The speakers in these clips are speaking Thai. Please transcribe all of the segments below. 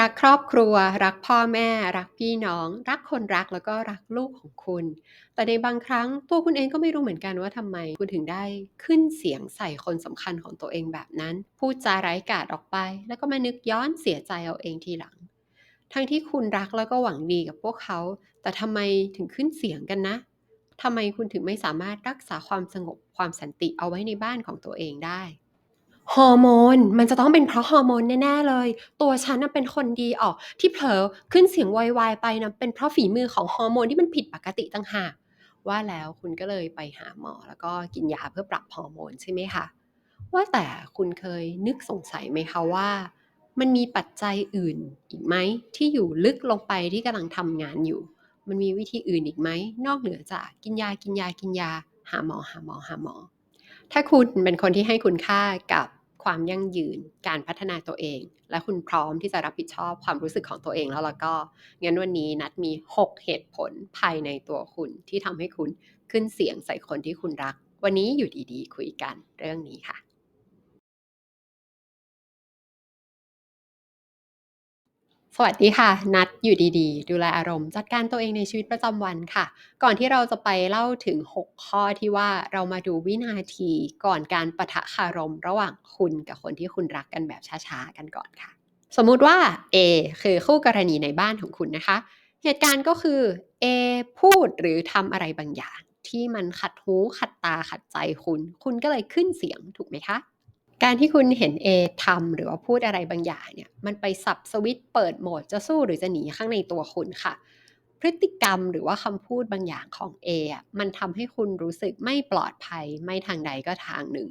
รักครอบครัว รักพ่อแม่ รักพี่น้อง รักคนรักแล้วก็รักลูกของคุณ แต่ในบางครั้งตัวคุณเองก็ไม่รู้เหมือนกันว่าทำไม คุณถึงได้ขึ้นเสียงใส่คนสำคัญของตัวเองแบบนั้น พูดจาไร้กาดออกไป แล้วก็มานึกย้อนเสียใจเอาเองทีหลัง ทั้งที่คุณรักแล้วก็หวังดีกับพวกเขา แต่ทำไมถึงขึ้นเสียงกันนะทำไมคุณถึงไม่สามารถรักษาความสงบความสันติเอาไว้ในบ้านของตัวเองได้ ฮอร์โมน มันจะต้องเป็นเพราะฮอร์โมนแน่ ๆ เลย ตัวฉันน่ะเป็นคนดีออกที่เผลอขึ้นเสียงโวยวายไปนะ เป็นเพราะฝีมือของฮอร์โมนที่มันผิดปกติต่างหาก ว่าแล้วคุณก็เลยไปหาหมอ แล้วก็กินยาเพื่อปรับฮอร์โมนใช่ไหมคะ ว่าแต่คุณเคยนึกสงสัยไหมคะว่า มันมีปัจจัยอื่นอีกไหม ที่อยู่ลึกลงไปที่กำลังทำงานอยู่ มันมีวิธีอื่นอีกไหม นอกเหนือจากกินยา กินยา กินยา หาหมอ หาหมอ หาหมอ ถ้าคุณเป็นคนที่ให้คุณค่ากับความยั่งยืนการพัฒนาตัวเอง และคุณพร้อมที่จะรับผิดชอบความรู้สึกของตัวเองแล้วแล้วก็งั้นวันนี้นัดมี 6 เหตุผลภายในตัวคุณที่ทำให้คุณขึ้นเสียงใส่คนที่คุณรัก วันนี้อยู่ดีๆ คุยกันเรื่องนี้ค่ะ สวัสดีค่ะ นัดอยู่ดีๆ ดูแลอารมณ์ จัดการตัวเองในชีวิตประจำวันค่ะ ก่อนที่เราจะไปเล่าถึง 6 ข้อที่ว่าเรามาดูวินาทีก่อนการประทะคารม ระหว่างคุณกับคนที่คุณรักกันแบบช้าๆกันก่อนค่ะ สมมุติว่า A คือคู่กรณีในบ้านของคุณนะคะ เหตุการณ์ก็คือ A พูดหรือทำอะไรบางอย่าง ที่มันขัดหูขัดตาขัดใจคุณ คุณก็เลยขึ้นเสียงถูกไหมคะ การที่คุณเห็น A ทำหรือว่าพูดอะไรบางอย่างเนี่ย มันไปสับสวิตเปิดโหมดจะสู้หรือจะหนีข้างในตัวคุณค่ะ พฤติกรรมหรือว่าคำพูดบางอย่างของ A อะมันทำให้คุณรู้สึกไม่ปลอดภัยไม่ทางใดก็ทางหนึ่ง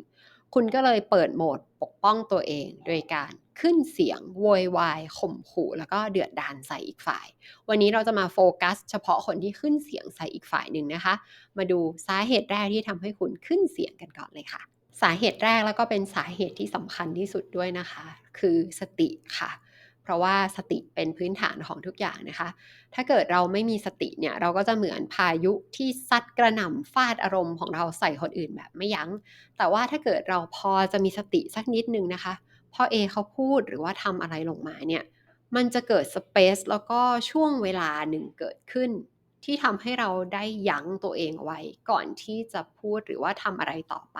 คุณก็เลยเปิดโหมดปกป้องตัวเอง โดยการขึ้นเสียงโวยวายข่มขู่ แล้วก็เดือดดาลใส่อีกฝ่าย วันนี้เราจะมาโฟกัส เฉพาะคนที่ขึ้นเสียงใส่อีกฝ่ายหนึ่งนะคะ มาดูสาเหตุแรกที่ทำให้คุณขึ้นเสียงกันก่อนเลยค่ะ สาเหตุแรกแล้วก็เป็นสาเหตุที่สำคัญที่สุดด้วยนะคะ คือสติค่ะ เพราะว่าสติเป็นพื้นฐานของทุกอย่างนะคะ ถ้าเกิดเราไม่มีสติเนี่ยเราก็จะเหมือนพายุที่ซัดกระหน่ำฟาดอารมณ์ของเราใส่คนอื่นแบบไม่ยัง้ง แต่ว่าถ้าเกิดเราพอจะมีสติสักนิดนึงนะคะพอเอเขาพูดหรือว่าทำอะไรลงมาเนี่ยมันจะเกิดสเปซแล้วก็ช่วงเวลาหนึ่งเกิดขึ้น ที่ทำให้เราได้ยั้งตัวเองไว้ ก่อนที่จะพูดหรือว่าทำอะไรต่อไป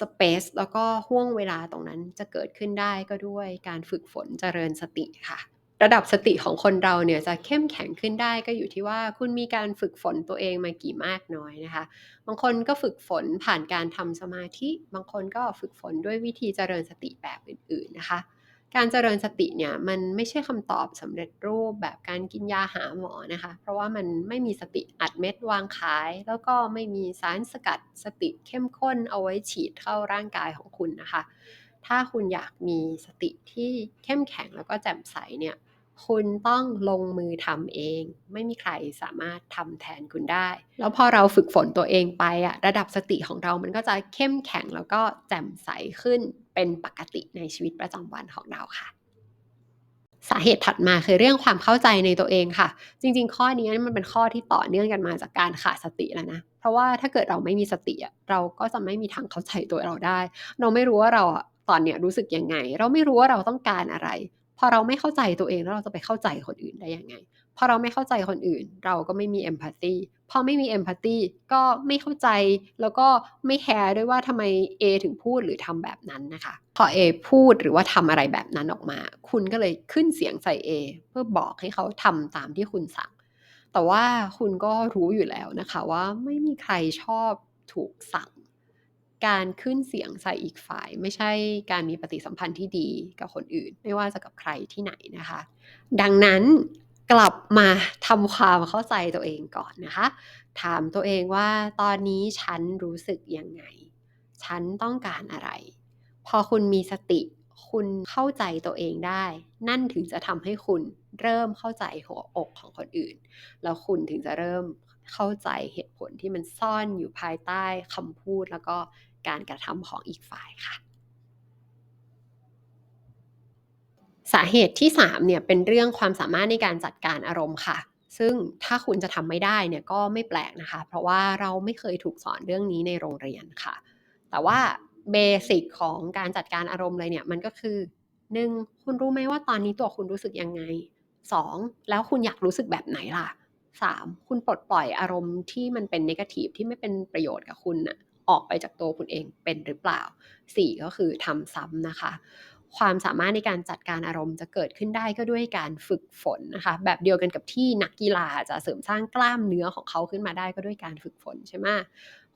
สเปซแล้วก็ห่วงเวลาตรงนั้นจะเกิดขึ้นได้ก็ด้วยการฝึกฝนเจริญสติค่ะ ระดับสติของคนเราเนี่ยจะเข้มแข็งขึ้นได้ก็อยู่ที่ว่าคุณมีการฝึกฝนตัวเองมากี่มากน้อยนะคะ บางคนก็ฝึกฝนผ่านการทำสมาธิ บางคนก็ฝึกฝนด้วยวิธีเจริญสติแบบอื่นๆนะคะ การเจริญสติเนี่ยมันไม่ใช่คำตอบสำเร็จรูปแบบการกินยาหาหมอนะคะ เพราะว่ามันไม่มีสติอัดเม็ดวางขาย แล้วก็ไม่มีสารสกัดสติเข้มข้นเอาไว้ฉีดเข้าร่างกายของคุณนะคะ ถ้าคุณอยากมีสติที่เข้มแข็งแล้วก็แจ่มใสเนี่ย คุณต้องลงมือทำเอง ไม่มีใครสามารถทำแทนคุณได้ แล้วพอเราฝึกฝนตัวเองไปอะระดับสติของเรามันก็จะเข้มแข็งแล้วก็แจ่มใสขึ้นเป็นปกติในชีวิตประจำวันของเราค่ะ สาเหตุถัดมาคือเรื่องความเข้าใจในตัวเองค่ะ จริง ๆ ข้อนี้มันเป็นข้อที่ต่อเนื่องกันมาจากการขาดสติแล้วนะเพราะว่าถ้าเกิดเราไม่มีสติอะเราก็จะไม่มีทางเข้าใจตัวเราได้ เราไม่รู้ว่าเราตอนเนี้ยรู้สึกยังไง เราไม่รู้ว่าเราต้องการอะไร อเราไม่เข้าใจตัวเองแล้วเราจะไปเข้าใจคนอื่นได้ยังไง พอเราไม่เข้าใจคนอื่น เราก็ไม่มีเอมพัตตีพอไม่มีเอมพัตตีก็ไม่เข้าใจแล้วก็ไม่แคร์ด้วยว่าทำไม A ถึงพูดหรือทำแบบนั้นนะคะ พอ A พูดหรือว่าทำอะไรแบบนั้นออกมา คุณก็เลยขึ้นเสียงใส่ A เพื่อบอกให้เขาทำตามที่คุณสั่ง แต่ว่าคุณก็รู้อยู่แล้วนะคะว่าไม่มีใครชอบถูกสั่ง การขึ้นเสียงใส่อีกฝ่าย ไม่ใช่การมีปฏิสัมพันธ์ที่ดีกับคนอื่น ไม่ว่าจะกับใครที่ไหนนะคะ ดังนั้นกลับมาทำความเข้าใจตัวเองก่อนนะคะ ถามตัวเองว่าตอนนี้ฉันรู้สึกยังไง ฉันต้องการอะไร พอคุณมีสติ คุณเข้าใจตัวเองได้ นั่นถึงจะทำให้คุณเริ่มเข้าใจหัวอกของคนอื่น แล้วคุณถึงจะเริ่มเข้าใจเหตุผลที่มันซ่อนอยู่ภายใต้คำพูดแล้วก็ การกระทำของอีกฝ่ายค่ะ สาเหตุที่3เนี่ยเป็นเรื่องความสามารถในการจัดการอารมณ์ค่ะ ซึ่งถ้าคุณจะทำไม่ได้เนี่ยก็ไม่แปลกนะคะ เพราะว่าเราไม่เคยถูกสอนเรื่องนี้ในโรงเรียนค่ะ แต่ว่าเบสิกของการจัดการอารมณ์เลยเนี่ยมันก็คือ 1. คุณรู้ไหมว่าตอนนี้ตัวคุณรู้สึกยังไง 2. แล้วคุณอยากรู้สึกแบบไหนล่ะ 3. คุณปลดปล่อยอารมณ์ที่มันเป็นนกาทีฟที่ไม่เป็นประโยชน์กับคุณน่ะ ออกไปจากตัวคุณเองเป็นหรือเปล่า 4. ก็คือทำซ้ำนะคะ ความสามารถในการจัดการอารมณ์จะเกิดขึ้นได้ก็ด้วยการฝึกฝนนะคะ แบบเดียวกันกับที่นักกีฬาจะเสริมสร้างกล้ามเนื้อของเขาขึ้นมาได้ก็ด้วยการฝึกฝนใช่ไหม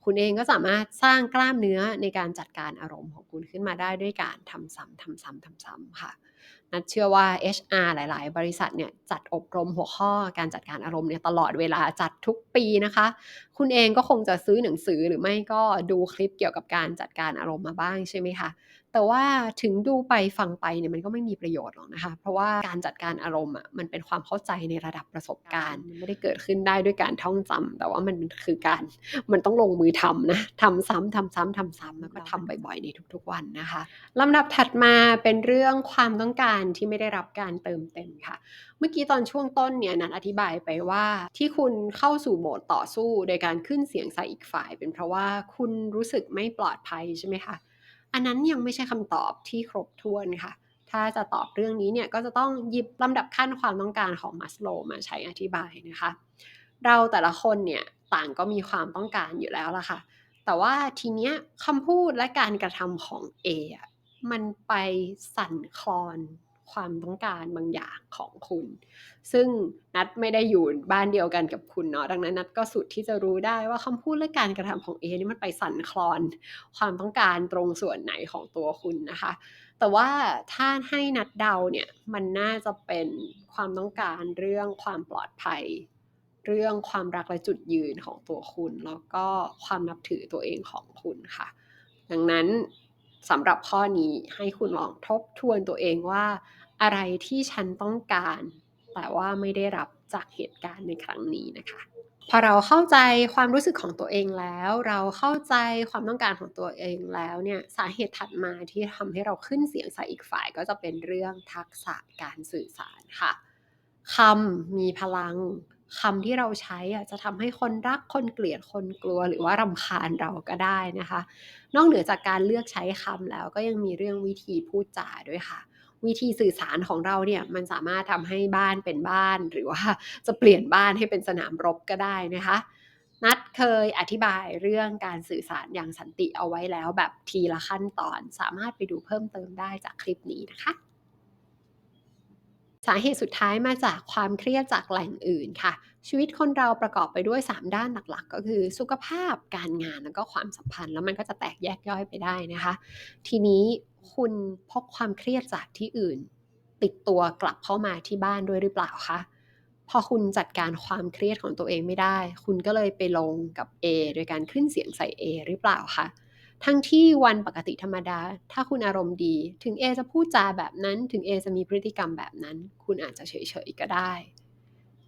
คุณเองก็สามารถสร้างกล้ามเนื้อในการจัดการอารมณ์ของคุณขึ้นมาได้ด้วยการทำซ้ำทำซ้ำทำซ้ำค่ะนัดเชื่อว่า HR หลาย ๆ บริษัทเนี่ยจัดอบรมหัวข้อการจัดการอารมณ์เนี่ยตลอดเวลาจัดทุกปีนะคะ คุณเองก็คงจะซื้อหนังสือหรือไม่ก็ดูคลิปเกี่ยวกับการจัดการอารมณ์มาบ้างใช่ไหมคะ แต่ว่าถึงดูไปฟังไปเนี่ยมันก็ไม่มีประโยชน์หรอกนะคะ เพราะว่าการจัดการอารมณ์อะมันเป็นความเข้าใจในระดับประสบการณ์มไม่ได้เกิดขึ้นได้ด้วยการท่องจำแต่ว่ามันคือการมันต้องลงมือทำนะทำซ้ำทำซ้ำทำซ้ำแล้วก็ทำบ่อยๆในทุกๆวันนะคะลำดับถัดมาเป็นเรื่องความต้องการที่ไม่ได้รับการเติมเต็มค่ะ เมื่อกี้ตอนช่วงต้นเนี่ยนันอธิบายไปว่าที่คุณเข้าสู่โหมดต่อสู้ โดยการขึ้นเสียงใส่อีกฝ่าย เป็นเพราะว่าคุณรู้สึกไม่ปลอดภัยใช่ไหมคะ อันนั้นยังไม่ใช่คำตอบที่ครบถ้วนค่ะ ถ้าจะตอบเรื่องนี้เนี่ยก็จะต้องหยิบลำดับขั้นความต้องการของมัสโลมาใช้อธิบายนะคะ เราแต่ละคนเนี่ยต่างก็มีความต้องการอยู่แล้วล่ะค่ะ แต่ว่าทีเนี้ยคำพูดและการกระทำของ A อะมันไปสั่นคลอน ความต้องการบางอย่างของคุณ ซึ่งนัดไม่ได้อยู่บ้านเดียวกันกับคุณเนาะดังนั้นนัดก็สุดที่จะรู้ได้ว่าคำพูดและการกระทำของเอนี่มันไปสั่นคลอน ความต้องการตรงส่วนไหนของตัวคุณนะคะ แต่ว่าถ้าให้นัดเดาเนี่ยมันน่าจะเป็นความต้องการเรื่องความปลอดภัย เรื่องความรักและจุดยืนของตัวคุณ แล้วก็ความนับถือตัวเองของคุณค่ะ ดังนั้น สำหรับข้อนี้ให้คุณลองทบทวนตัวเองว่า อะไรที่ฉันต้องการ แต่ว่าไม่ได้รับจากเหตุการณ์ในครั้งนี้นะคะ พอเราเข้าใจความรู้สึกของตัวเองแล้ว เราเข้าใจความต้องการของตัวเองแล้วเนี่ยสาเหตุถัดมาที่ทำให้เราขึ้นเสียงใส่อีกฝ่ายก็จะเป็นเรื่องทักษะการสื่อสารค่ะคำมีพลัง คำที่เราใช้อะจะทำให้คนรักคนเกลียดคนกลัว หรือว่ารำคาญเราก็ได้นะคะ นอกเหนือจากการเลือกใช้คำแล้วก็ยังมีเรื่องวิธีพูดจาด้วยค่ะ วิธีสื่อสารของเราเนี่ยมันสามารถทำให้บ้านเป็นบ้าน หรือว่าจะเปลี่ยนบ้านให้เป็นสนามรบก็ได้นะคะนัดเคยอธิบายเรื่องการสื่อสารอย่างสันติเอาไว้แล้วแบบทีละขั้นตอน สามารถไปดูเพิ่มเติมได้จากคลิปนี้นะคะ สาเหตุสุดท้ายมาจากความเครียดจากแหล่งอื่นค่ะ ชีวิตคนเราประกอบไปด้วย 3 ด้านหลักๆ ก็คือสุขภาพการงานแล้วก็ความสัมพันธ์ แล้วมันก็จะแตกแยกย่อยไปได้นะคะ ทีนี้คุณพกความเครียดจากที่อื่น ติดตัวกลับเข้ามาที่บ้านด้วยหรือเปล่าคะพอคุณจัดการความเครียดของตัวเองไม่ได้ คุณก็เลยไปลงกับ A โดยการขึ้นเสียงใส่ A หรือเปล่าคะ ทั้งที่วันปกติธรรมดา ถ้าคุณอารมณ์ดี ถึง A จะพูดจาแบบนั้นถึง A จะมีพฤติกรรมแบบนั้น คุณอาจจะเฉยๆก็ได้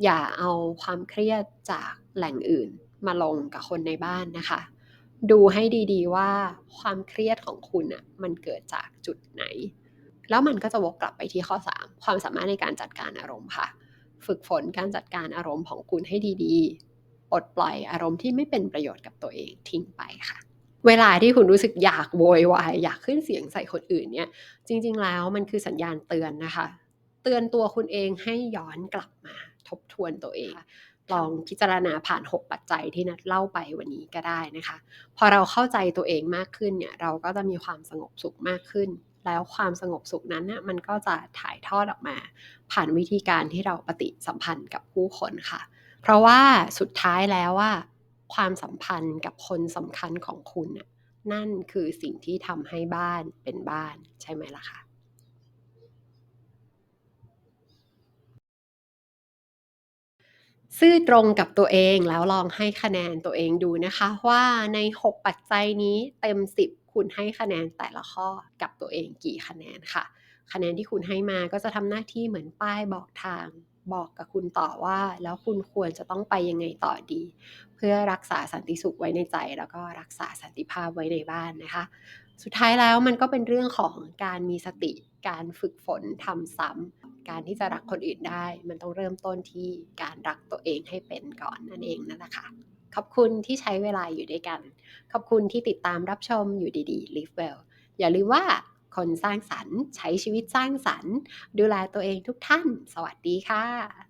อย่าเอาความเครียดจากแหล่งอื่นมาลงกับคนในบ้านนะคะ ดูให้ดีๆว่าความเครียดของคุณอะมันเกิดจากจุดไหน แล้วมันก็จะวกกลับไปที่ข้อ 3 ความสามารถในการจัดการอารมณ์ค่ะ ฝึกฝนการจัดการอารมณ์ของคุณให้ดีๆปลดปล่อยอารมณ์ที่ไม่เป็นประโยชน์กับตัวเองทิ้งไปค่ะ เวลาที่คุณรู้สึกอยากโวยวายอยากขึ้นเสียงใส่คนอื่นเนี่ย จริง ๆ แล้วมันคือสัญญาณเตือนนะคะ เตือนตัวคุณเองให้ย้อนกลับมาทบทวนตัวเอง ลองพิจารณาผ่าน 6 ปัจจัยที่นัดเล่าไปวันนี้ก็ได้นะคะ พอเราเข้าใจตัวเองมากขึ้นเนี่ยเราก็จะมีความสงบสุขมากขึ้น แล้วความสงบสุขนั้นน่มันก็จะถ่ายทอดออกมา ผ่านวิธีการที่เราปฏิสัมพันธ์กับผู้คนค่ะ เพราะว่าสุดท้ายแล้วว่า ความสัมพันธ์กับคนสำคัญของคุณนั่นคือสิ่งที่ทำให้บ้านเป็นบ้านใช่ไหมล่ะคะซื่อตรงกับตัวเองแล้วลองให้คะแนนตัวเองดูนะคะ ว่าใน 6 ปัจจัยนี้เต็ม 10 คุณให้คะแนนแต่ละข้อกับตัวเองกี่คะแนนค่ะ คะแนนที่คุณให้มาก็จะทำหน้าที่เหมือนป้ายบอกทาง บอกกับคุณต่อว่า แล้วคุณควรจะต้องไปยังไงต่อดี เพื่อรักษาสันติสุขไว้ในใจ แล้วก็รักษาสันติภาพไว้ในบ้านนะคะ สุดท้ายแล้วมันก็เป็นเรื่องของการมีสติการฝึกฝนทำซ้ำการที่จะรักคนอื่นได้ มันต้องเริ่มต้นที่การรักตัวเองให้เป็นก่อนนั่นเองนั่นแหละค่ะขอบคุณที่ใช้เวลาอยู่ด้วยกัน ขอบคุณที่ติดตามรับชมอยู่ดีๆ Live Well อย่าลืมว่า คนสร้างสรรค์ ใช้ชีวิตสร้างสรรค์ ดูแลตัวเองทุกท่าน สวัสดีค่ะ